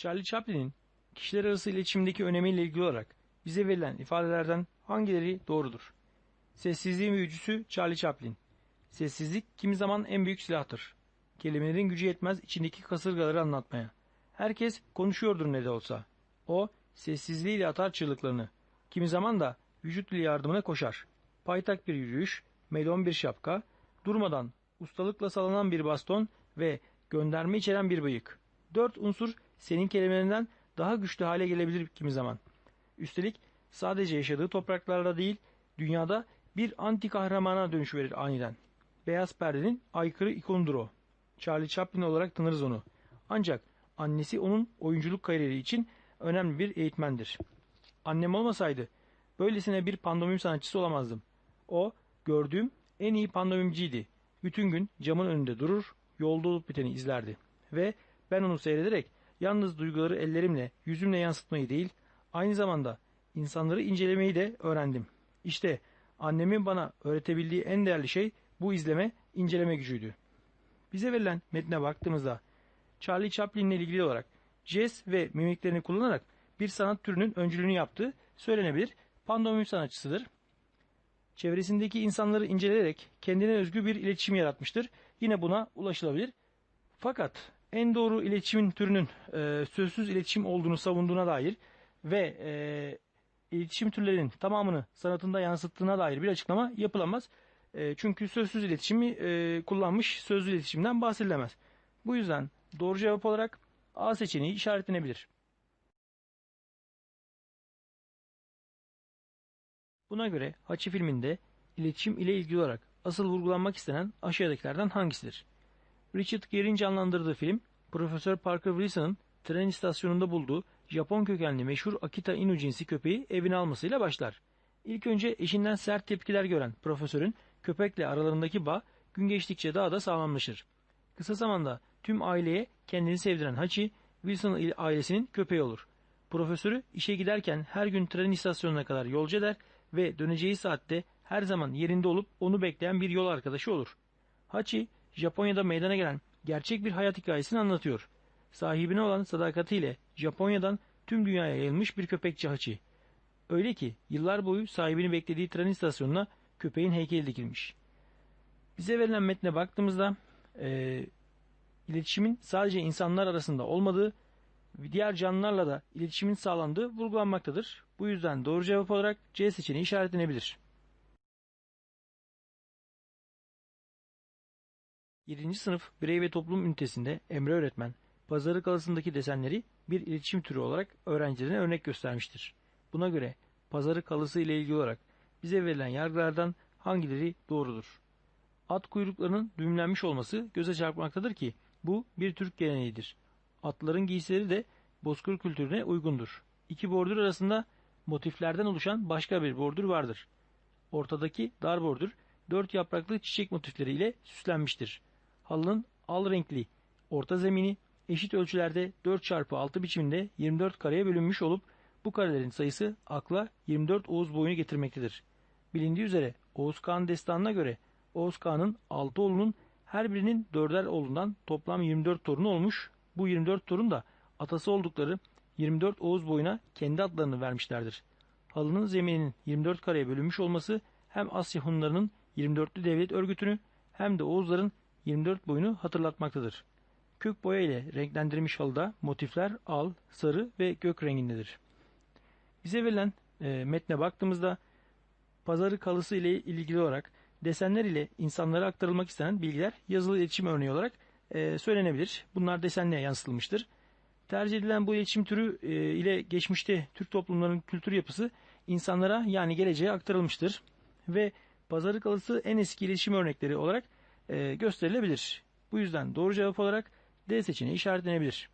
Charlie Chaplin'in kişiler arası iletişimdeki önemiyle ilgili olarak bize verilen ifadelerden hangileri doğrudur? Sessizliğin büyücüsü Charlie Chaplin. Sessizlik kimi zaman en büyük silahtır. Kelimelerin gücü yetmez içindeki kasırgaları anlatmaya. Herkes konuşuyordur ne de olsa. O sessizliğiyle atar çığlıklarını. Kimi zaman da vücut dili yardımına koşar. Paytak bir yürüyüş, melon bir şapka, durmadan ustalıkla sallanan bir baston ve gönderme içeren bir bıyık. Dört unsur senin kelimelerinden daha güçlü hale gelebilir kimi zaman. Üstelik sadece yaşadığı topraklarda değil, dünyada bir anti kahramana dönüşverir aniden. Beyaz perdenin aykırı ikonudur o. Charlie Chaplin olarak tanırız onu. Ancak annesi onun oyunculuk kariyeri için önemli bir eğitmendir. Annem olmasaydı böylesine bir pandomim sanatçısı olamazdım. O gördüğüm en iyi pandomimciydi. Bütün gün camın önünde durur, yolda olup biteni izlerdi. Ve ben onu seyrederek yalnız duyguları ellerimle, yüzümle yansıtmayı değil, aynı zamanda insanları incelemeyi de öğrendim. İşte annemin bana öğretebildiği en değerli şey bu izleme, inceleme gücüydü. Bize verilen metne baktığımızda Charlie Chaplin ile ilgili olarak jest ve mimiklerini kullanarak bir sanat türünün öncülüğünü yaptığı söylenebilir. Pandomim sanatçısıdır. Çevresindeki insanları inceleyerek kendine özgü bir iletişim yaratmıştır. Yine buna ulaşılabilir. Fakat en doğru iletişimin türünün e, sözsüz iletişim olduğunu savunduğuna dair ve e, iletişim türlerinin tamamını sanatında yansıttığına dair bir açıklama yapılamaz. E, çünkü sözsüz iletişimi e, kullanmış sözlü iletişimden bahsedilemez. Bu yüzden doğru cevap olarak A seçeneği işaretlenebilir. Buna göre Haçi filminde iletişim ile ilgili olarak asıl vurgulanmak istenen aşağıdakilerden hangisidir? Richard Gere'in canlandırdığı film, Profesör Parker Wilson'ın tren istasyonunda bulduğu Japon kökenli meşhur Akita Inu cinsi köpeği evine almasıyla başlar. İlk önce eşinden sert tepkiler gören profesörün köpekle aralarındaki bağ gün geçtikçe daha da sağlamlaşır. Kısa zamanda tüm aileye kendini sevdiren Hachi, Wilson ailesinin köpeği olur. Profesörü işe giderken her gün tren istasyonuna kadar yolcu eder ve döneceği saatte her zaman yerinde olup onu bekleyen bir yol arkadaşı olur. Hachi, Japonya'da meydana gelen gerçek bir hayat hikayesini anlatıyor. Sahibine olan sadakatiyle Japonya'dan tüm dünyaya yayılmış bir köpekçi Hachi. Öyle ki yıllar boyu sahibini beklediği tren istasyonuna köpeğin heykeli dikilmiş. Bize verilen metne baktığımızda e, iletişimin sadece insanlar arasında olmadığı, diğer canlılarla da iletişimin sağlandığı vurgulanmaktadır. Bu yüzden doğru cevap olarak C seçeneği işaretlenebilir. 7. sınıf birey ve toplum ünitesinde Emre öğretmen, pazarı kalasındaki desenleri bir iletişim türü olarak öğrencilerine örnek göstermiştir. Buna göre pazarı kalısı ile ilgili olarak bize verilen yargılardan hangileri doğrudur? At kuyruklarının düğümlenmiş olması göze çarpmaktadır ki bu bir Türk geleneğidir. Atların giysileri de bozkır kültürüne uygundur. İki bordür arasında motiflerden oluşan başka bir bordür vardır. Ortadaki dar bordür dört yapraklı çiçek motifleriyle süslenmiştir. Halının al renkli orta zemini eşit ölçülerde 4 çarpı 6 biçiminde 24 kareye bölünmüş olup bu karelerin sayısı akla 24 Oğuz boyunu getirmektedir. Bilindiği üzere Oğuz Kağan destanına göre Oğuz Kağan'ın 6 oğlunun her birinin dörder oğlundan toplam 24 torunu olmuş. Bu 24 torun da atası oldukları 24 Oğuz boyuna kendi adlarını vermişlerdir. Halının zemininin 24 kareye bölünmüş olması hem Asya Hunlarının 24'lü devlet örgütünü hem de Oğuzların 24 boyunu hatırlatmaktadır. Kök boya ile renklendirilmiş halıda motifler al, sarı ve gök rengindedir. Bize verilen e, metne baktığımızda pazarı kalısı ile ilgili olarak desenler ile insanlara aktarılmak istenen bilgiler yazılı iletişim örneği olarak e, söylenebilir. Bunlar desenle yansıtılmıştır. Tercih edilen bu iletişim türü e, ile geçmişte Türk toplumlarının kültür yapısı insanlara yani geleceğe aktarılmıştır. Ve pazarı kalısı en eski iletişim örnekleri olarak e, gösterilebilir. Bu yüzden doğru cevap olarak D seçeneği işaretlenebilir.